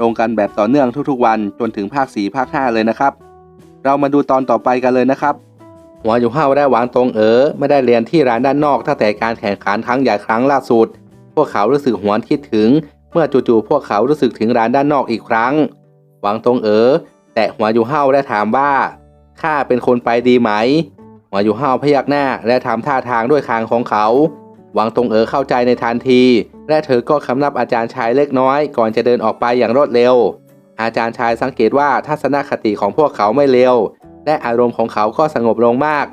ลงกันแบบต่อเนื่องทุกๆวันจนถึงภาค 4 ภาค 5 เลยนะครับ เรามาดูตอนต่อไปกันเลยนะครับ หัวอยู่ห้าวได้หวางตรงเอ๋อไม่ได้เรียนที่ร้านด้านนอกตั้งแต่การแข่งขันครั้งใหญ่ครั้งล่าสุด พวกเขารู้สึกหวนคิดถึง เมื่อจู่ๆพวกเขารู้สึกถึงร้านด้านนอกอีกครั้ง หวังตรงเอ๋อแต่หัวอยู่ห้าวได้ถามว่าข้าเป็นคนไปดีไหม หัวอยู่ห้าวพยักหน้าและทำท่าทางด้วยคางของเขา หวังตรงเอ๋อเข้าใจในทันที และเธอก็คำนับอาจารย์ชายเล็กน้อย ก่อนจะเดินออกไปอย่างรวดเร็ว อาจารย์ชายสังเกตว่าทัศนคติของพวกเขาไม่เร็ว และอารมณ์ของเขาก็สงบลงมาก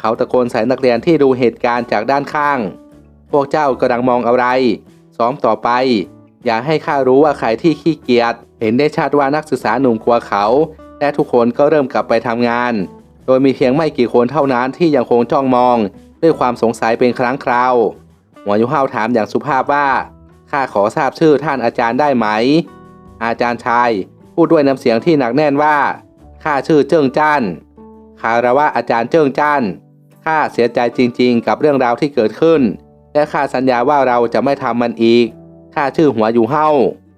เขาตะโกนใส่นักเรียนที่ดูเหตุการณ์จากด้านข้าง พวกเจ้ากำลังมองอะไร ซ้อมต่อไป อย่าให้ข้ารู้ว่าใครที่ขี้เกียจ เห็นได้ชัดว่านักศึกษาหนุ่มกลัวเขา และทุกคนก็เริ่มกลับไปทำงาน โดยมีเพียงไม่กี่คนเท่านั้นที่ยังคงจ้องมอง ด้วยความสงสัยเป็นครั้งคราว หัวยุห้าวถามอย่างสุภาพว่า ข้าขอทราบชื่อท่านอาจารย์ได้ไหม อาจารย์ชาย พูดด้วยน้ำเสียงที่หนักแน่นว่า ข้าชื่อเจิ้งจ้านคารวะอาจารย์เจิ้งจ้าน ข้าเสียใจจริงๆ กับเรื่องราวที่เกิดขึ้น และข้าสัญญาว่าเราจะไม่ทำมันอีก ข้าชื่อหัวอยู่เฮ้า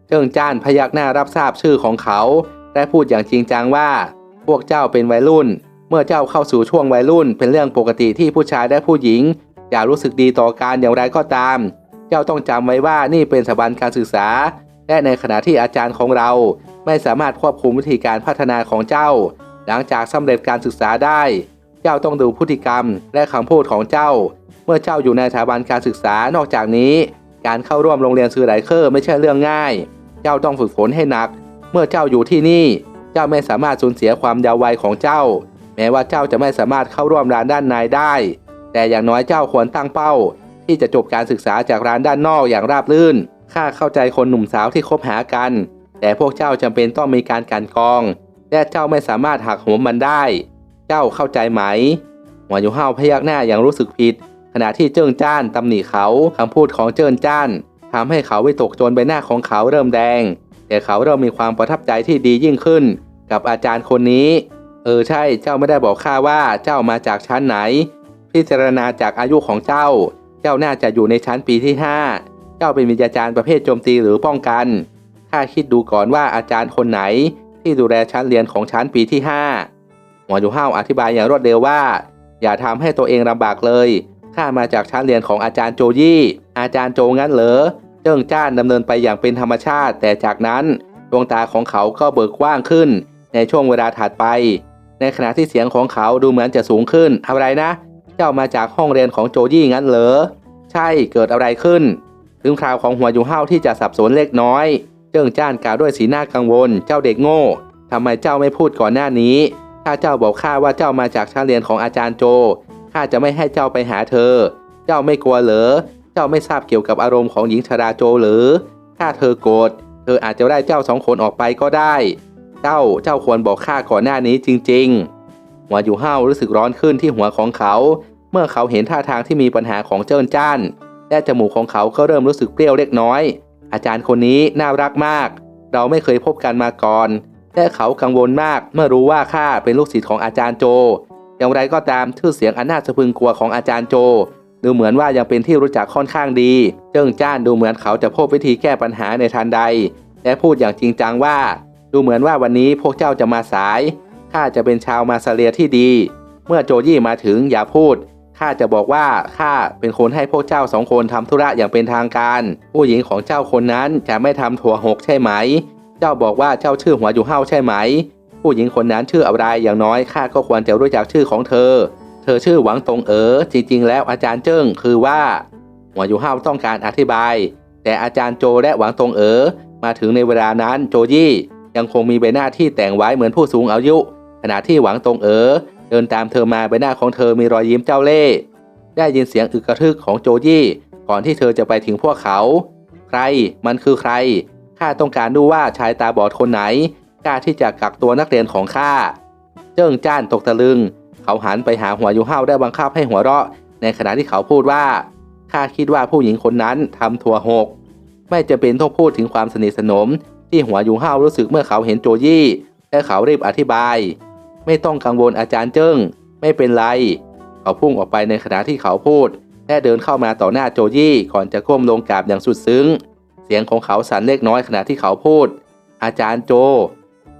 เจิ้งจ้านพยักหน้ารับทราบชื่อของเขา และพูดอย่างจริงจังว่า พวกเจ้าเป็นวัยรุ่น เมื่อเจ้าเข้าสู่ช่วงวัยรุ่น เป็นเรื่องปกติที่ผู้ชายและผู้หญิง จะรู้สึกดีต่อการอย่างไรก็ตาม เจ้าต้องจำไว้ว่านี่เป็นสถาบันการศึกษา และในขณะที่อาจารย์ของเราไม่สามารถควบคุมวิธีการพัฒนาของเจ้า หลังจากสำเร็จการศึกษาได้ เจ้าต้องดูพฤติกรรมและคำพูดของเจ้า เมื่อเจ้าอยู่ในสถาบันการศึกษานอกจากนี้ การเข้าร่วมโรงเรียนซือไหลเคอร์ไม่ใช่เรื่องง่าย เจ้าต้องฝึกฝนให้หนัก เมื่อเจ้าอยู่ที่นี่ เจ้าไม่สามารถสูญเสียความยาววัยของเจ้า แม้ว่าเจ้าจะไม่สามารถเข้าร่วมร้านด้านในได้ แต่อย่างน้อยเจ้าควรตั้งเป้า ที่จะจบการศึกษาจากร้านด้านนอกอย่างราบรื่น ข้าเข้าใจคนหนุ่มสาวที่คบหากัน แต่พวกเจ้าจำเป็นต้องมีการกันกรอง และเจ้าไม่สามารถหักโหมมันได้ เจ้าเข้าใจไหมหัวยู่ห้าพยักหน้าอย่างรู้สึกผิด ขณะที่เจิ้งจ้านตำหนิเขาคำพูดของเจิ้งจ้านทำให้เขาวิตกจนใบหน้าของเขาเริ่มแดง แต่เขาเริ่มมีความประทับใจที่ดียิ่งขึ้น กับอาจารย์คนนี้ เออใช่เจ้าไม่ได้บอกข้าว่าเจ้ามาจากชั้นไหน พิจารณาจากอายุของเจ้า เจ้าน่าจะอยู่ในชั้นปีที่ 5 เจ้าเป็นวิทยาจารย์ประเภทโจมตีหรือป้องกัน ข้าคิดดูก่อนว่าอาจารย์คนไหน ที่ดูแลชั้นเรียนของชั้นปีที่ 5 หมอยู่ห้าวอธิบายอย่างรวดเร็วว่า อย่าทำให้ตัวเองลำบากเลย ข้ามาจากชั้นเรียนของอาจารย์โจยี่ อาจารย์โจงั้นเหรอ เจิ้งจ้านดำเนินไปอย่างเป็นธรรมชาติ แต่จากนั้นดวงตาของเขาก็เบิกกว้างขึ้น ในช่วงเวลาถัดไป ในขณะที่เสียงของเขาดูเหมือนจะสูงขึ้นอะไรนะ เจ้ามาจากห้องเรียนของโจยี่งั้นเหรอ ใช่เกิดอะไรขึ้น ถึงคราวของหัวอยู่ห้าที่จะสับสนเล็กน้อย เจิ้งจ้านกล่าวด้วยสีหน้ากังวล เจ้าเด็กโง่ทำไมเจ้าไม่พูดก่อนหน้านี้ ถ้าเจ้าบอกข้าว่าเจ้ามาจากชั้นเรียนของอาจารย์โจ ข้าจะไม่ให้เจ้าไปหาเธอ เจ้าไม่กลัวเหรอ เจ้าไม่ทราบเกี่ยวกับอารมณ์ของหญิงชราโจหรือ ถ้าเธอโกรธ เธออาจจะได้เจ้าสองคนออกไปก็ได้ เจ้า เจ้าควรบอกข้าก่อนหน้านี้จริง ๆ หัวอยู่ห้าวรู้สึกร้อนขึ้นที่หัวของเขา เมื่อเขาเห็นท่าทางที่มีปัญหาของเจิ้นจ้าน และจมูกของเขาก็เริ่มรู้สึกเปรี้ยวเล็กน้อย อาจารย์คนนี้น่ารักมาก เราไม่เคยพบกันมาก่อน และเขากังวลมากเมื่อรู้ว่าข้าเป็นลูกศิษย์ของอาจารย์โจ อย่างไรก็ตามชื่อเสียงอันน่าสะพึงกลัวของอาจารย์โจดูเหมือนว่ายังเป็นที่รู้จักค่อนข้างดี เจิ้งจ้านดูเหมือนเขาจะพบวิธีแก้ปัญหาในทันใด และพูดอย่างจริงจังว่า ดูเหมือนว่าวันนี้พวกเจ้าจะมาสาย ข้าจะเป็นชาวมาซาเลียที่ดี เมื่อโจยี่มาถึงอย่าพูดข้าจะบอกว่าข้าเป็นคนให้พวกเจ้าสองคนทำธุระอย่างเป็นทางการ ผู้หญิงของเจ้าคนนั้นจะไม่ทำถั่วหกใช่ไหม เจ้าบอกว่าเจ้าชื่อหัวอยู่เฮาใช่ไหม ผู้หญิงคนนั้นชื่ออะไรอย่างน้อยข้าก็ควรจะรู้จักชื่อของเธอ เธอชื่อหวังตงเอ๋อจริง ๆ แล้วอาจารย์เจิ้งคือว่า หัวอยู่เฮาต้องการอธิบาย แต่อาจารย์โจและหวังตงเอ๋อมาถึงในเวลานั้นโจยี่ยังคงมีใบหน้าที่แต่งไว้เหมือนผู้สูงอายุ ขณะที่หวังตรงเอ๋อเดินตามเธอมาใบหน้าของเธอมีรอยยิ้มเจ้าเล่ห์ได้ยินเสียงอึกกระทึกของโจยี่ ก่อนที่เธอจะไปถึงพวกเขา ใครมันคือใครข้าต้องการดูว่าชายตาบอดคนไหนกล้าที่จะกักตัวนักเรียนของข้าเจิ้งจ้านตกตะลึง เขาหันไปหาหัวยูเฮาได้บังคับให้หัวเราะ ในขณะที่เขาพูดว่าข้าคิดว่าผู้หญิงคนนั้นทำถั่วหก ไม่จะเป็นต้องพูดถึงความสนิทสนม ที่หัวยูเฮารู้สึกเมื่อเขาเห็นโจยี่และเขารีบอธิบาย ไม่ต้องกังวลอาจารย์เจิ้ง ไม่เป็นไร เขาพุ่งออกไปในขณะที่เขาพูดและเดินเข้ามาต่อหน้าโจยี่ก่อนจะก้มลงกราบอย่างสุดซึ้ง เสียงของเขาสั่นเล็กน้อยขณะที่เขาพูด อาจารย์โจ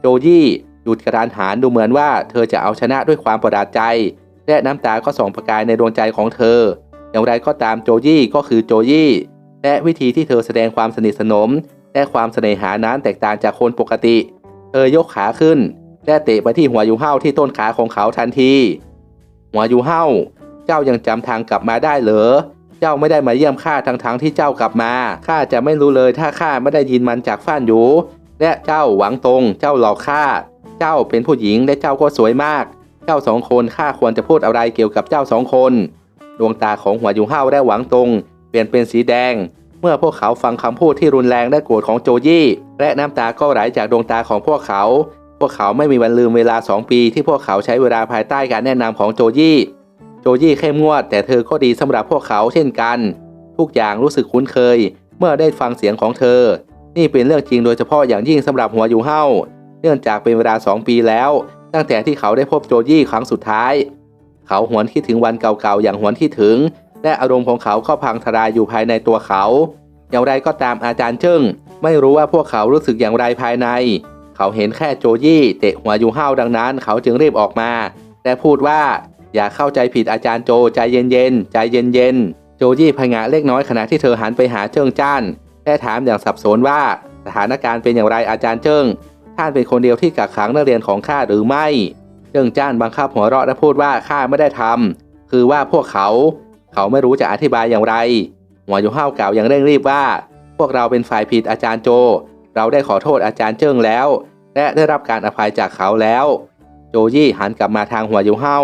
โจยี่หยุดกระดานหารดูเหมือนว่าเธอจะเอาชนะด้วยความประหลาดใจ และน้ำตาก็ส่องประกายในดวงใจของเธอ อย่างไรก็ตามโจยี่ก็คือโจยี่และวิธีที่เธอแสดงความสนิทสนม และความเสน่หานั้นแตกต่างจากคนปกติ เธอยกขาขึ้น และเตะไปที่หัวยูเห่าที่ต้นขาของเขาทันที หัวยูเห่าเจ้ายังจำทางกลับมาได้เหรอ เจ้าไม่ได้มาเยี่ยมข้าทั้งทั้งๆที่เจ้ากลับมา ข้าจะไม่รู้เลยถ้าข้าไม่ได้ยินมันจากฟ้านอยู่ และเจ้าหวังตรง เจ้าหลอกข้า เจ้าเป็นผู้หญิงและเจ้าก็สวยมาก เจ้าสองคนข้าควรจะพูดอะไรเกี่ยวกับเจ้าสองคน ดวงตาของหัวยูเห่าและหวังตรงเปลี่ยนเป็นสีแดง เมื่อพวกเขาฟังคำพูดที่รุนแรงและโกรธของโจยี่ และน้ำตาก็ไหลจากดวงตาของพวกเขา พวกเขาไม่มีวันลืมเวลาสองปีที่พวกเขาใช้เวลาภายใต้การแนะนำของโจยี่โจยี่เข้มงวด แต่เธอก็ดีสำหรับพวกเขาเช่นกัน ทุกอย่างรู้สึกคุ้นเคย เมื่อได้ฟังเสียงของเธอ นี่เป็นเรื่องจริงโดยเฉพาะอย่างยิ่งสำหรับหัวยูเห่าเนื่องจากเป็นเวลาสองปีแล้ว ตั้งแต่ที่เขาได้พบโจยี่ครั้งสุดท้าย เขาหวนคิดถึงวันเก่าๆอย่างหวนคิดถึง และอารมณ์ของเขาก็พังทลายอยู่ภายในตัวเขา อย่างไรก็ตามอาจารย์เจิ้งไม่รู้ว่าพวกเขารู้สึกอย่างไรภายใน เขาเห็นแค่โจยี่เตะหัวยูเห่าดังนั้น เขาจึงรีบออกมาและพูดว่าอย่าเข้าใจผิดอาจารย์โจใจเย็นๆใจเย็นๆโจยี่พงะเล็กน้อยขณะที่เธอหันไปหาเจิ้งจ้านและถามอย่างสับสนว่าสถานการณ์เป็นอย่างไรอาจารย์เจิ้งท่านเป็นคนเดียวที่กักขังนักเรียนของข้าหรือไม่ เจิ้งจ้านบังคับหัวเราะและพูดว่าข้าไม่ได้ทำคือว่าพวกเขา เขาไม่รู้จะอธิบายอย่างไร หัวยูเห่ากล่าวอย่างเร่งรีบว่า พวกเราเป็นฝ่ายผิดอาจารย์โจ เราได้ขอโทษอาจารย์เจิ้งแล้ว และได้รับการอภัยจากเขาแล้ว โจยี่หันกลับมาทางหัวยูเห่า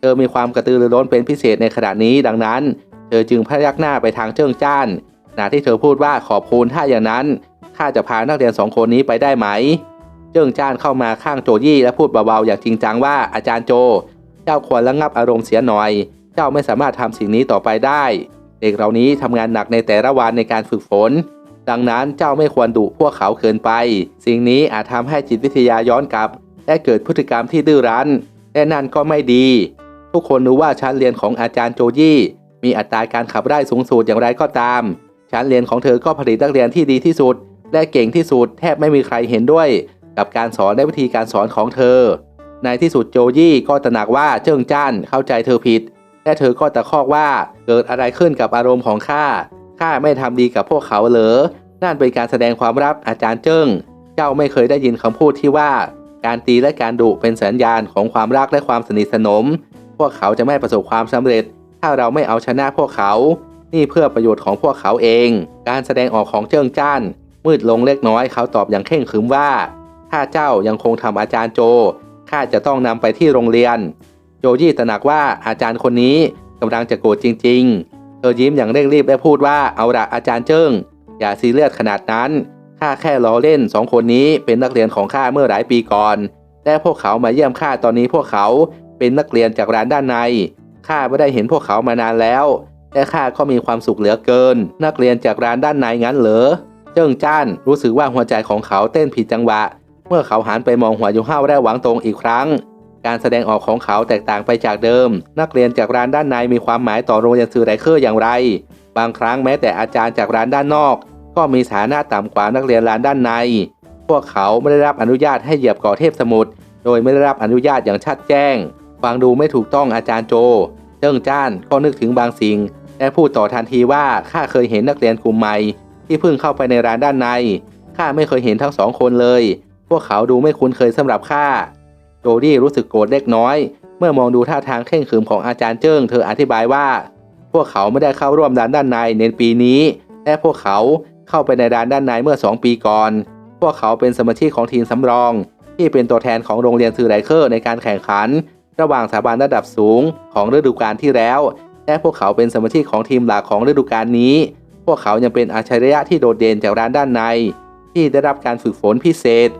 เธอมีความกระตือรือร้นเป็นพิเศษในขณะนี้ดังนั้น เธอจึงพยักหน้าไปทางเจิ้งจ้านขณะที่เธอพูดว่าขอบคุณถ้าอย่างนั้นข้าจะพานักเรียนสองคนนี้ไปได้ไหม เจิ้งจ้านเข้ามาข้างโจยี่และพูดเบาๆอย่างจริงจังว่าอาจารย์โจ เจ้าควรระงับอารมณ์เสียหน่อย เจ้าไม่สามารถทำสิ่งนี้ต่อไปได้ เด็กเหล่านี้ทำงานหนักในแต่ละวันในการฝึกฝน ดังนั้นเจ้าไม่ควรดุพวกเขาเกินไป สิ่งนี้อาจทำให้จิตวิทยาย้อนกลับ และเกิดพฤติกรรมที่ดื้อรั้นและนั่นก็ไม่ดี ทุกคนรู้ว่าชั้นเรียนของอาจารย์โจยี่ มีอัตราการขับไล่สูงสุดอย่างไรก็ตาม ชั้นเรียนของเธอก็ผลิตนักเรียนที่ดีที่สุด และเก่งที่สุดแทบไม่มีใครเห็นด้วย กับการสอนและวิธีการสอนของเธอ ในที่สุดโจยี่ก็ตระหนักว่าเจิ้งจ้านเข้าใจเธอผิด และเธอก็ตะคอกว่าเกิดอะไรขึ้นกับอารมณ์ของข้า ข้าไม่ทำดีกับพวกเขาเหรอ นั่นเป็นการแสดงความรับอาจารย์เจิ้ง เจ้าไม่เคยได้ยินคำพูดที่ว่า การตีและการดุเป็นสัญญาณของความรักและความสนิทสนม พวกเขาจะไม่ประสบความสำเร็จ ถ้าเราไม่เอาชนะพวกเขา นี่เพื่อประโยชน์ของพวกเขาเอง การแสดงออกของเจิ้งจ้าน มืดลงเล็กน้อยเขาตอบอย่างเข่งขรึมว่า ถ้าเจ้ายังคงทำอาจารย์โจ ข้าจะต้องนำไปที่โรงเรียน โจยี่ตระหนักว่าอาจารย์คนนี้กำลังจะโกรธจริง ๆ เธอยิ้มอย่างเร่งรีบและพูดว่าเอาละอาจารย์เจิ้งอย่าซีเรียสขนาดนั้นข้าแค่ล้อเล่นสองคนนี้เป็นนักเรียนของข้าเมื่อหลายปีก่อนและพวกเขามาเยี่ยมข้าตอนนี้พวกเขาเป็นนักเรียนจากร้านด้านในข้าไม่ได้เห็นพวกเขามานานแล้วและข้าก็มีความสุขเหลือเกิน นักเรียนจากร้านด้านในงั้นเหรอเจิ้งจ้านรู้สึกว่าหัวใจของเขาเต้นผิดจังหวะ เมื่อเขาหันไปมองหัวยูเห้าและหวังตรงอีกครั้ง การแสดงออกของเขาแตกต่างไปจากเดิม นักเรียนจากร้านด้านในมีความหมายต่อโรงเรียนสื่อไรเคอร์อย่างไร บางครั้งแม้แต่อาจารย์จากร้านด้านนอก ก็มีฐานะต่ำกว่านักเรียนร้านด้านใน พวกเขาไม่ได้รับอนุญาตให้เหยียบกาะเทพสมุทรโดยไม่ได้รับอนุญาตอย่างชัดแจ้ง ฟังดูไม่ถูกต้องอาจารย์โจ เจิ้งจ้านก็นึกถึงบางสิ่งและพูดต่อทันทีว่าข้าเคยเห็นนักเรียนกลุ่มใหม่ ที่เพิ่งเข้าไปในร้านด้านในข้าไม่เคยเห็นทั้งสองคนเลย พวกเขาดูไม่คุ้นเคยสำหรับข้า โจดี้รู้สึกโกรธเล็กน้อย เมื่อมองดูท่าทางเข่งขรึมของอาจารย์เจิ้ง เธออธิบายว่า พวกเขาไม่ได้เข้าร่วมด้านด้านในในปีนี้ และพวกเขาเข้าไปในด้านด้านในเมื่อ 2 ปีก่อน พวกเขาเป็นสมาชิกของทีมสำรอง ที่เป็นตัวแทนของโรงเรียนซือไรเคอร์ในการแข่งขัน ระหว่างสถาบันระดับสูงของฤดูกาลที่แล้ว และพวกเขาเป็นสมาชิกของทีมหลักของฤดูกาลนี้ พวกเขายังเป็นอัจฉริยะที่โดดเด่นจากร้านด้านใน ที่ได้รับการฝึกฝนพิเศษ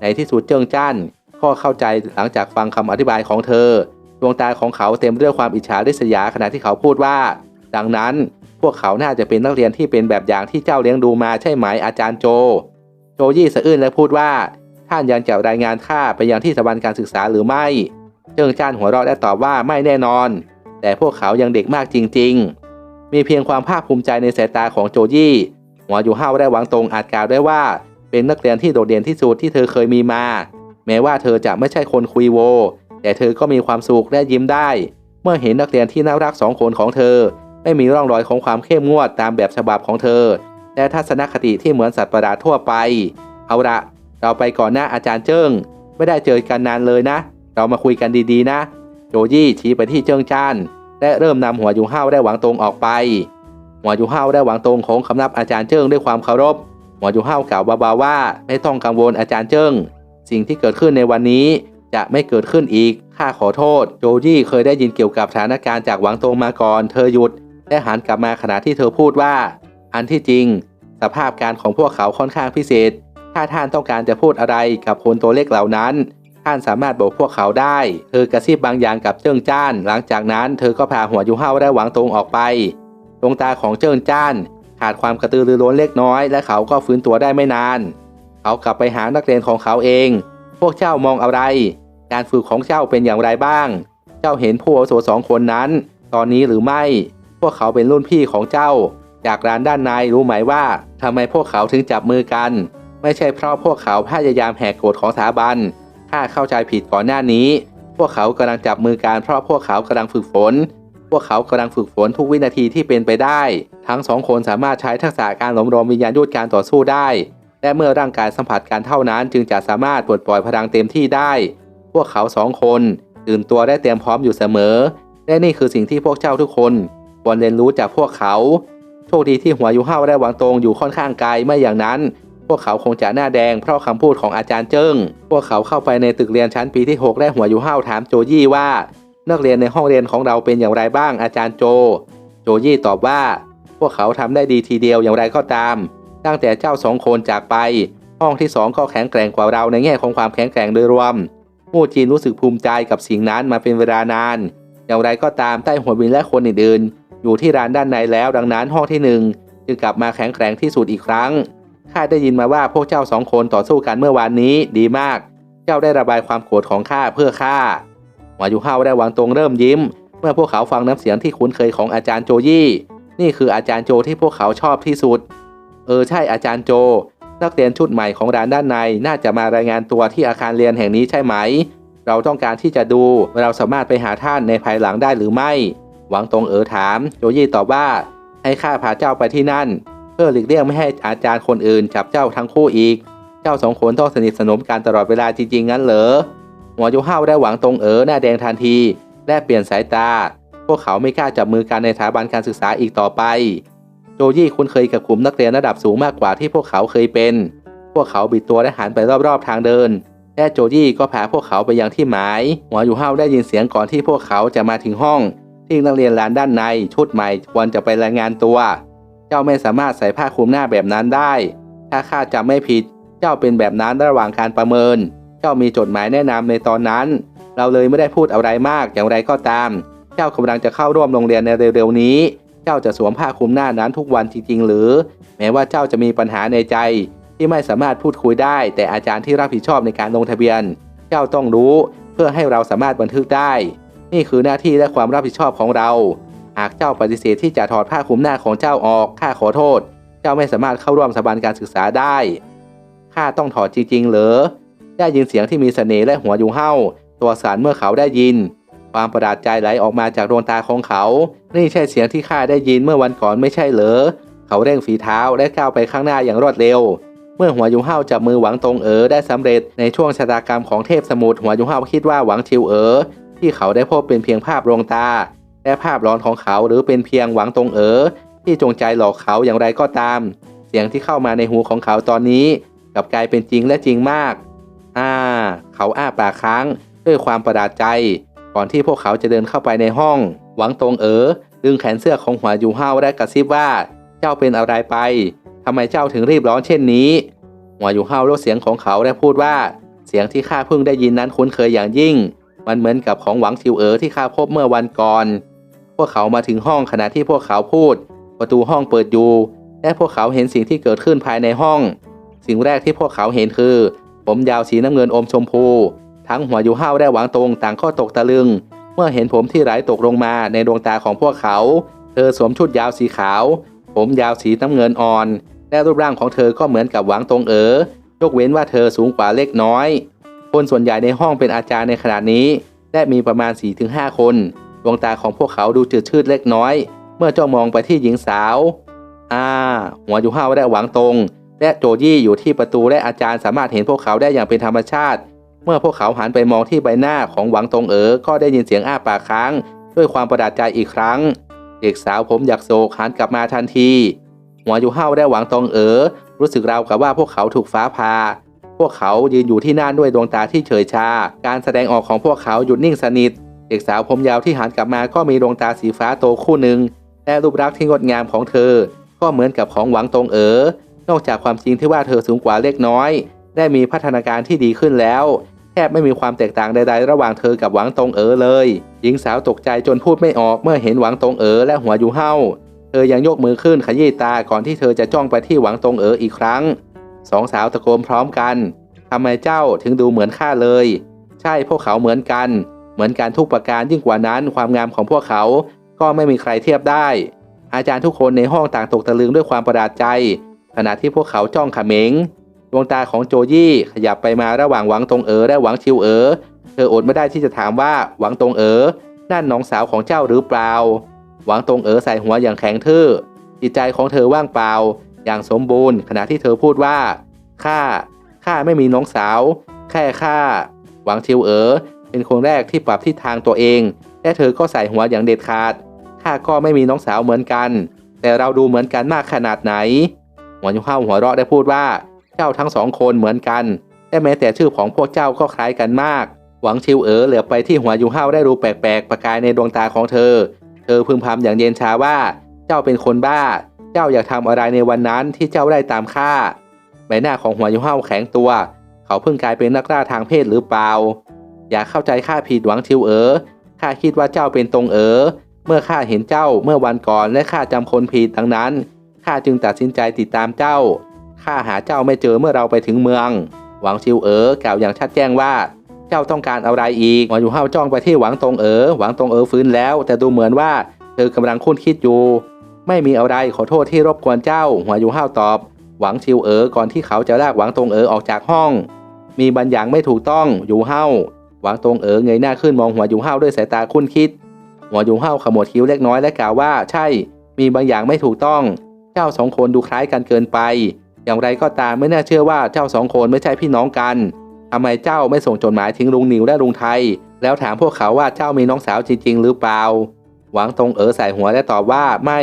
ในที่สุดเจิ้งจ้าน ก็เข้าใจหลังจากฟังคำอธิบายของเธอ ดวงตาของเขาเต็มด้วยความอิจฉาริษยาขณะที่เขาพูดว่า ดังนั้นพวกเขาน่าจะเป็นนักเรียนที่เป็นแบบอย่างที่เจ้าเลี้ยงดูมาใช่ไหมอาจารย์โจ โจยี่สะอื้นและพูดว่า ท่านยังจะรายงานข้าไปยังที่สถาบันการศึกษาหรือไม่เจิงจ้านหัวเราะและตอบว่าไม่แน่นอน แต่พวกเขายังเด็กมากจริง ๆ มีเพียงความภาคภูมิใจในสายตาของโจยี่หัวอยู่ห้าวได้หวังตรงอาจกล่าวได้ว่า เป็นนักเรียนที่โดดเด่นที่สุดที่เธอเคยมีมา แม้ว่าเธอจะไม่ใช่คนคุยโว แต่เธอก็มีความสุขและยิ้มได้ เมื่อเห็นนักเรียนที่น่ารักสองคนของเธอ ไม่มีร่องรอยของความเข้มงวดตามแบบฉบับของเธอ และทัศนคติที่เหมือนสัตว์ประหลาดทั่วไป เอาละเราไปก่อนหน้าอาจารย์เจิ้ง ไม่ได้เจอกันนานเลยนะ เรามาคุยกันดีๆนะ โจยี่ชี้ไปที่เจิ้งจ้านและเริ่มนำหัวยูห้าวได้หวังตรงออกไป หัวยูห้าวได้หวังตรงของคำนับอาจารย์เจิ้งด้วยความเคารพ หัวยูห้าวกล่าวเบาๆว่า ไม่ต้องกังวลอาจารย์เจิ้ง สิ่งที่เกิดขึ้นในวันนี้จะไม่เกิดขึ้นอีก ข้าขอโทษ โจยี่เคยได้ยินเกี่ยวกับสถานการณ์จากหวังตรงมาก่อน เธอหยุด และหันกลับมาขณะที่เธอพูดว่า อันที่จริง สภาพการของพวกเขาค่อนข้างพิเศษ ถ้าท่านต้องการจะพูดอะไรกับคนตัวเล็กเหล่านั้น ท่านสามารถบอกพวกเขาได้ เธอกระซิบบางอย่างกับเจิ้งจ้าน หลังจากนั้นเธอก็พาหัวยูเฮาได้หวังตรงออกไป ดวงตาของเจิ้งจ้าน ขาดความกระตือรือร้นเล็กน้อย และเขาก็ฟื้นตัวได้ไม่นาน เขากลับไปหานักเรียนของเขาเอง พวกเจ้ามองอะไร การฝึกของเจ้าเป็นอย่างไรบ้าง เจ้าเห็นผู้อาวุโสสองคนนั้น ตอนนี้หรือไม่ พวกเขาเป็นรุ่นพี่ของเจ้า จากร้านด้านในรู้ไหมว่าทำไมพวกเขาถึงจับมือกัน ไม่ใช่เพราะพวกเขาพยายามแหกกฎของสถาบัน ถ้าเข้าใจผิดก่อนหน้านี้ พวกเขากำลังจับมือกันเพราะพวกเขากำลังฝึกฝนพวกเขากำลังฝึกฝนทุกวินาทีที่เป็นไปได้ ทั้งสองคนสามารถใช้ทักษะการหลอมรวมวิญญาณยุทธการต่อสู้ได้ และเมื่อร่างกายสัมผัสกันเท่านั้น จึงจะสามารถปลดปล่อยพลังเต็มที่ได้ พวกเขาสองคนตื่นตัวได้เตรียมพร้อมอยู่เสมอ และนี่คือสิ่งที่พวกเจ้าทุกคนควรเรียนรู้จากพวกเขา โชคดีที่หัวยูเฮาได้วางตรงอยู่ค่อนข้างไกลไม่อย่างนั้น พวกเขาคงจะหน้าแดงเพราะคำพูดของอาจารย์เจิ้ง พวกเขาเข้าไปในตึกเรียนชั้นปีที่ 6 และหัวยูเฮาถามโจยี่ว่านักเรียนในห้องเรียนของเราเป็นอย่างไรบ้างอาจารย์โจ โจยี่ตอบว่า พวกเขาทำได้ดีทีเดียวอย่างไรก็ตาม ตั้งแต่เจ้าสองคนจากไป ห้องที่สองก็แข็งแกร่งกว่าเราในแง่ของความแข็งแกร่งโดยรวมมู่จีนรู้สึกภูมิใจกับสิ่งนั้นมาเป็นเวลานาน อย่างไรก็ตามใต้หัวบินและคนอื่นๆ อยู่ที่ร้านด้านในแล้วดังนั้นห้องที่หนึ่งจึงกลับมาแข็งแกร่งที่สุดอีกครั้งข้าได้ยินมาว่าพวกเจ้าสองคนต่อสู้กันเมื่อวานนี้ดีมาก เจ้าได้ระบายความโกรธของข้าเพื่อข้าหวายูเฮาได้วางตรงเริ่มยิ้ม เมื่อพวกเขาฟังน้ำเสียงที่คุ้นเคยของอาจารย์โจยี่ นี่คืออาจารย์โจที่พวกเขาชอบที่สุด เออใช่อาจารย์โจ นักเรียนชุดใหม่ของร้านด้านในน่าจะมารายงานตัวที่อาคารเรียนแห่งนี้ใช่ไหม เราต้องการที่จะดูเราสามารถไปหาท่านในภายหลังได้หรือไม่ หวังตรงเอ๋อถาม โจยี่ตอบว่า ให้ข้าพาเจ้าไปที่นั่น เพื่อหลีกเลี่ยงไม่ให้อาจารย์คนอื่นจับเจ้าทั้งคู่อีก เจ้าสองคนต้องสนิทสนมกันตลอดเวลาจริงๆงั้นเหรอหัวยูห้าวได้หวังตรงเอ๋อหน้าแดงทันที และเปลี่ยนสายตา พวกเขาไม่กล้าจับมือกันในสถาบันการศึกษาอีกต่อไป โจยี่คุ้นเคยกับกลุ่มนักเรียนระดับสูงมากกว่าที่พวกเขาเคยเป็น พวกเขาบิดตัวและหันไปรอบๆทางเดิน และโจยี่ก็พาพวกเขาไปยังที่หมาย หัวยูห้าวได้ยินเสียงก่อนที่พวกเขาจะมาถึงห้อง ที่นักเรียนลานด้านในชุดใหม่ควรจะไปรายงานตัว เจ้าไม่สามารถใส่ผ้าคลุมหน้าแบบนั้นได้ ถ้าข้าจำไม่ผิด เจ้าเป็นแบบนั้นระหว่างการประเมิน เจ้ามีจดหมายแนะนำในตอนนั้น เราเลยไม่ได้พูดอะไรมากอย่างไรก็ตาม เจ้ากำลังจะเข้าร่วมโรงเรียนในเร็วๆนี้ เจ้าจะสวมผ้าคลุมหน้านั้นทุกวันจริงๆหรือ แม้ว่าเจ้าจะมีปัญหาในใจ ที่ไม่สามารถพูดคุยได้ แต่อาจารย์ที่รับผิดชอบในการลงทะเบียน เจ้าต้องรู้ เพื่อให้เราสามารถบันทึกได้ นี่คือหน้าที่และความรับผิดชอบของเรา หากเจ้าปฏิเสธที่จะถอดผ้าคลุมหน้าของเจ้าออกข้าขอโทษ เจ้าไม่สามารถเข้าร่วมสถาบันการศึกษาได้ข้าต้องถอดจริงๆ เหรอได้ยินเสียงที่มีเสน่ห์และหัวยุงเห่าตัวสารเมื่อเขาได้ยิน ความประหลาดใจไหลออกมาจากดวงตาของเขา นี่ใช่เสียงที่ข้าได้ยินเมื่อวันก่อนไม่ใช่เหรอ เขาเร่งฝีเท้าและก้าวไปข้างหน้าอย่างรวดเร็ว เมื่อหัวยุงเห่าจับมือหวังตรงเอ๋อได้สำเร็จในช่วงชะตากรรมของเทพสมุทรหัวยุงเห่าคิดว่าหวังชิวเอ๋อที่เขาได้พบเป็นเพียงภาพลวงตาและภาพร้อนของเขาหรือเป็นเพียงหวังตรงเอ๋อที่จงใจหลอกเขาอย่างไรก็ตาม เสียงที่เข้ามาในหูของเขาตอนนี้กลับกลายเป็นจริงและจริงมาก อ่า เขาอ้าปากค้าง ด้วยความประหลาดใจ ก่อนที่พวกเขาจะเดินเข้าไปในห้อง หวังตรงเอ๋อดึงแขนเสื้อของหัวยูเฮาและกระซิบว่า เจ้าเป็นอะไรไปทำไมเจ้าถึงรีบร้อนเช่นนี้ หัวยูเฮาลดเสียงของเขาและพูดว่า เสียงที่ข้าเพิ่งได้ยินนั้นคุ้นเคยอย่างยิ่ง มันเหมือนกับของหวังชิวเอ๋อที่ข้าพบเมื่อวันก่อน พวกเขามาถึงห้องขณะที่พวกเขาพูด ประตูห้องเปิดอยู่ และพวกเขาเห็นสิ่งที่เกิดขึ้นภายในห้อง สิ่งแรกที่พวกเขาเห็นคือ ผมยาวสีน้ำเงินอมชมพู ทั้งหัวยูห้าวและหวังตรงต่างก็ตกตะลึง เมื่อเห็นผมที่ไหลตกลงมาในดวงตาของพวกเขา เธอสวมชุดยาวสีขาว ผมยาวสีน้ำเงินอ่อน และรูปร่างของเธอก็เหมือนกับหวังตรงเอ๋อยกเว้นว่าเธอสูงกว่าเล็กน้อย คนส่วนใหญ่ในห้องเป็นอาจารย์ในขณะนี้ และมีประมาณ 4-5 คน ดวงตาของพวกเขาดูจืดชืดเล็กน้อย เมื่อจ้องมองไปที่หญิงสาวอ่าหัวยูห้าวและหวังตรง และโจยี่อยู่ที่ประตูและอาจารย์สามารถเห็นพวกเขาได้อย่างเป็นธรรมชาติ เมื่อพวกเขาหันไปมองที่ใบหน้าของหวังตงเอ๋อก็ได้ยินเสียงอ้าปากค้าง ด้วยความประหลาดใจอีกครั้ง เด็กสาวผมอยากโศกหันกลับมาทันทีหัวยูห้าวและหวังตงเอ๋อรู้สึกราวกับว่าพวกเขาถูกฟ้าผ่าพวกเขายืนอยู่ที่นั่นด้วยดวงตาที่เฉยชา การแสดงออกของพวกเขาหยุดนิ่งสนิท เด็กสาวผมยาวที่หันกลับมาก็มีดวงตาสีฟ้าโตคู่หนึ่งและรูปลักษ์ที่งดงามของเธอ ก็เหมือนกับของหวังตงเอ๋อนอกจากความจริงที่ว่าเธอสูงกว่าเล็กน้อย ได้มีพัฒนาการที่ดีขึ้นแล้ว แทบไม่มีความแตกต่างใดๆ ระหว่างเธอกับหวังตงเอ๋อเลย หญิงสาวตกใจจนพูดไม่ออกเมื่อเห็นหวังตงเอ๋อและหัวยูเฮาเธอยังยกมือขึ้นขยี้ตาก่อนที่เธอจะจ้องไปที่หวังตงเอ๋ออีกครั้ง สองสาวตะโกนพร้อมกันทำไมเจ้าถึงดูเหมือนข้าเลย ใช่พวกเขาเหมือนกัน เหมือนกันทุกประการยิ่งกว่านั้นความงามของพวกเขาก็ไม่มีใครเทียบได้ อาจารย์ทุกคนในห้องต่างตกตะลึงด้วยความประหลาดใจ ขณะที่พวกเขาจ้องขม็ง วงตาของโจยี่ขยับไปมาระหว่างหวังตรงเอ๋อและหวังชิวเอ๋อเธออดไม่ได้ที่จะถามว่าหวังตรงเอ๋อนั่นน้องสาวของเจ้าหรือเปล่า หวังตรงเอ๋อใส่หัวอย่างแข็งทื่อจิตใจของเธอว่างเปล่า อย่างสมบูรณ์ ขณะที่เธอพูดว่าข้าข้าไม่มีน้องสาว แค่ข้าหวังชิวเอ๋อเป็นคนแรกที่ปรับทิศทางตัวเอง และเธอก็ใส่หัวอย่างเด็ดขาดข้าก็ไม่มีน้องสาวเหมือนกัน แต่เราดูเหมือนกันมากขนาดไหนหัวยุ่งข้าหัวเราะได้พูดว่า เจ้าทั้งสองคนเหมือนกันและแม้แต่ชื่อของพวกเจ้าก็คล้ายกันมาก หวังชิวเอ๋อเหลือไปที่หัวยุงห้าได้รูแปลกๆ ประกายในดวงตาของเธอ เธอพึมพำอย่างเย็นชาว่า เจ้าเป็นคนบ้า เจ้าอยากทำอะไรในวันนั้นที่เจ้าได้ตามข้าใบหน้าของหัวยุงห้าแข็งตัว เขาเพิ่งกลายเป็นนักล่าทางเพศหรือเปล่า อย่าเข้าใจข้าผิดหวังชิวเอ๋อข้าคิดว่าเจ้าเป็นตรงเอ๋อเมื่อข้าเห็นเจ้าเมื่อวันก่อนและข้าจำคนผิดดังนั้นข้าจึงตัดสินใจติดตามเจ้า ข้าหาเจ้าไม่เจอเมื่อเราไปถึงเมือง หวังชิวเอ๋อกล่าวอย่างชัดแจ้งว่าเจ้าต้องการอะไรอีกหวังอยู่ห้าวจ้องไปที่หวังตรงเอ๋อหวังตรงเอ๋อฟื้นแล้ว แต่ดูเหมือนว่าเธอกำลังคุ้นคิดอยู่ ไม่มีอะไรขอโทษที่รบกวนเจ้า หัวอยู่ห้าวตอบ หวังชิวเอ๋อก่อนที่เขาจะลากหวังตรงเอ๋อออกจากห้อง มีบางอย่างไม่ถูกต้องอยู่ห้าวหวังตรงเอ๋อเงยหน้าขึ้นมองหัวอยู่ห้าวด้วยสายตาคุ้นคิด หัวอยู่ห้าวขมวดคิ้วเล็กน้อยและกล่าวว่า ใช่ มีบางอย่างไม่ถูกต้อง เจ้าสองคนดูคล้ายกันเกินไป อย่างไรก็ตามไม่น่าเชื่อว่าเจ้าสองคนไม่ใช่พี่น้องกันทำไมเจ้าไม่ส่งจดหมายถึงลุงนิวและลุงไทย แล้วถามพวกเขาว่าเจ้ามีน้องสาวจริง ๆ หรือเปล่า หวังตรงเอ๋อใส่หัวและตอบว่าไม่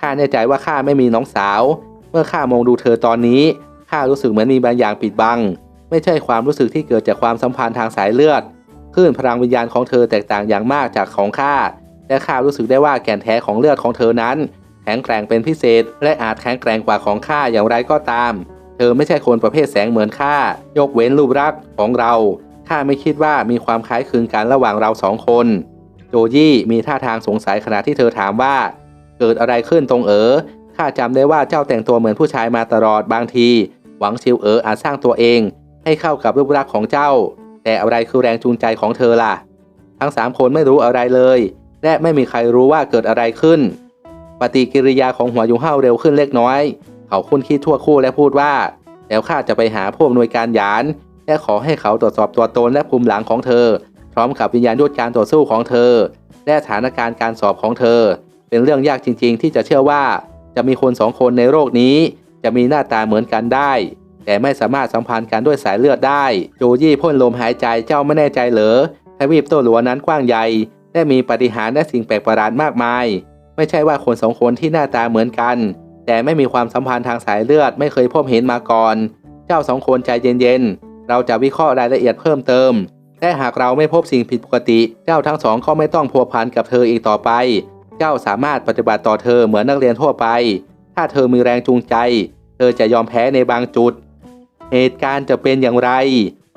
ข้าแน่ใจว่าข้าไม่มีน้องสาว เมื่อข้ามองดูเธอตอนนี้ข้ารู้สึกเหมือนมีบางอย่างปิดบัง ไม่ใช่ความรู้สึกที่เกิดจากความสัมพันธ์ทางสายเลือดคลื่นพลังวิญญาณของเธอแตกต่างอย่างมากจากของข้าและข้ารู้สึกได้ว่าแก่นแท้ของเลือดของเธอนั้น ข็งแกร่งเป็นพิเศษ และอาจแข็งแกร่งกว่าของข้าอย่างไรก็ตาม เธอไม่ใช่คนประเภทแสงเหมือนข้ายกเว้นรูปรักษ์ของเราข้าไม่คิดว่ามีความคล้ายคลึงกันระหว่างเราสองคน โจยี่มีท่าทางสงสัยขณะที่เธอถามว่า เกิดอะไรขึ้นตรงเอ๋อข้าจำได้ว่าเจ้าแต่งตัวเหมือนผู้ชายมาตลอดบางที หวังชิวเอ๋ออาจสร้างตัวเอง ให้เข้ากับรูปลักษ์ของเจ้า แต่อะไรคือแรงจูงใจของเธอล่ะ ทั้งสามคนไม่รู้อะไรเลย และไม่มีใครรู้ว่าเกิดอะไรขึ้น ปฏิกิริยาของหัวยุงห้าเร็วขึ้นเล็กน้อย เขาคุ้นคิดทั่วคู่และพูดว่า แล้วข้าจะไปหาผู้อำนวยการยาน และขอให้เขาตรวจสอบตัวตนและภูมิหลังของเธอ พร้อมกับวิญญาณยุทธการต่อสู้ของเธอ และสถานการณ์การสอบของเธอ เป็นเรื่องยากจริง ๆ ที่จะเชื่อว่า จะมีคนสองคนในโลกนี้ จะมีหน้าตาเหมือนกันได้ แต่ไม่สามารถสัมพันธ์กันด้วยสายเลือดได้โจยี่พ่นลมหายใจเจ้าไม่แน่ใจเหรอทวีปโตหลัวนั้นกว้างใหญ่และมีปฏิหารและสิ่งแปลกประหลาดมากมาย ไม่ใช่ว่าคนสองคนที่หน้าตาเหมือนกัน แต่ไม่มีความสัมพันธ์ทางสายเลือดไม่เคยพบเห็นมาก่อน เจ้าสองคนใจเย็นๆ เราจะวิเคราะห์รายละเอียดเพิ่มเติมและหากเราไม่พบสิ่งผิดปกติ เจ้าทั้งสองก็ไม่ต้องพัวพันกับเธออีกต่อไป เจ้าสามารถปฏิบัติต่อเธอเหมือนนักเรียนทั่วไป ถ้าเธอมีแรงจูงใจ เธอจะยอมแพ้ในบางจุด เหตุการณ์จะเป็นอย่างไร